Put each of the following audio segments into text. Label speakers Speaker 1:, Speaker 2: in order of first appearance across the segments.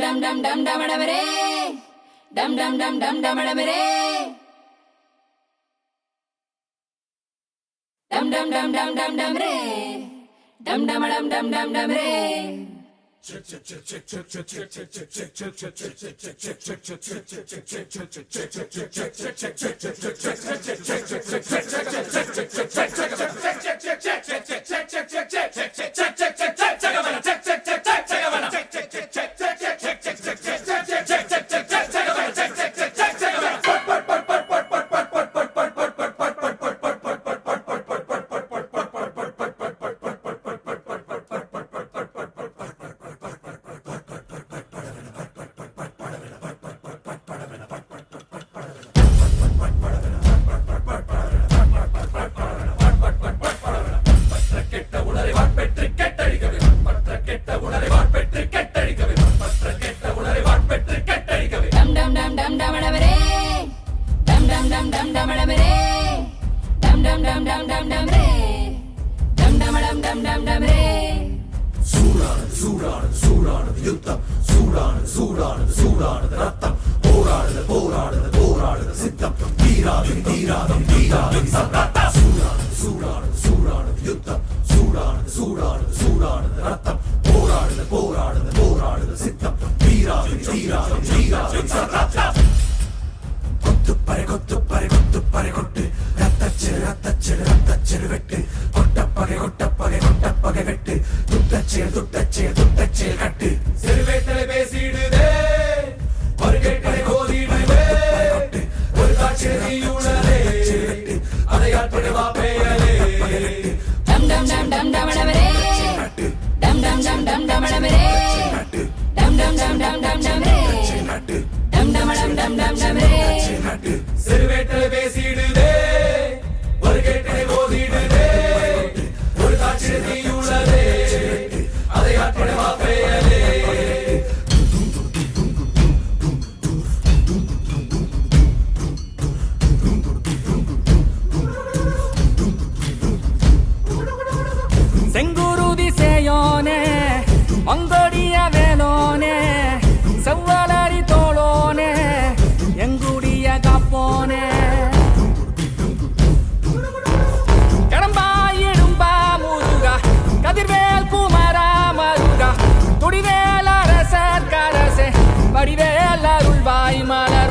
Speaker 1: டம் டம் டம் டம் டமடமரே டம் டம் டம் டம் டமடமரே டம் டம் டம் டம் டம் டமரே டம் டமடம் டம் டம் டமரே டம் டம் டம் டம் ரே
Speaker 2: சூடானது சூடானது சூடானது யுத்தம். சூடானது சூடானது சூடானது ரத்தம். போராடுது போராடுது போராடுது சித்தம். தீராது தீராது தீராது சத்தம். சூடானது சூடானது சூடானது யுத்தம். சூடானது சூடானது சூடானது ரத்தம். போராடுது போராடுது போராடுது சித்தம். தீராது தீராது தீராது சத்தம். துட்டச்செயல் துட்டச்செயல் துட்டச்செயல் கட்டு.
Speaker 3: வடிவேல் அருள்வாய் மலர்வாய்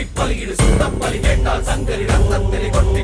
Speaker 2: கொட்டி பலியிடு சுத்தப்பலி கேட்டால் சங்கரி ரத்தத்திலே கொட்டி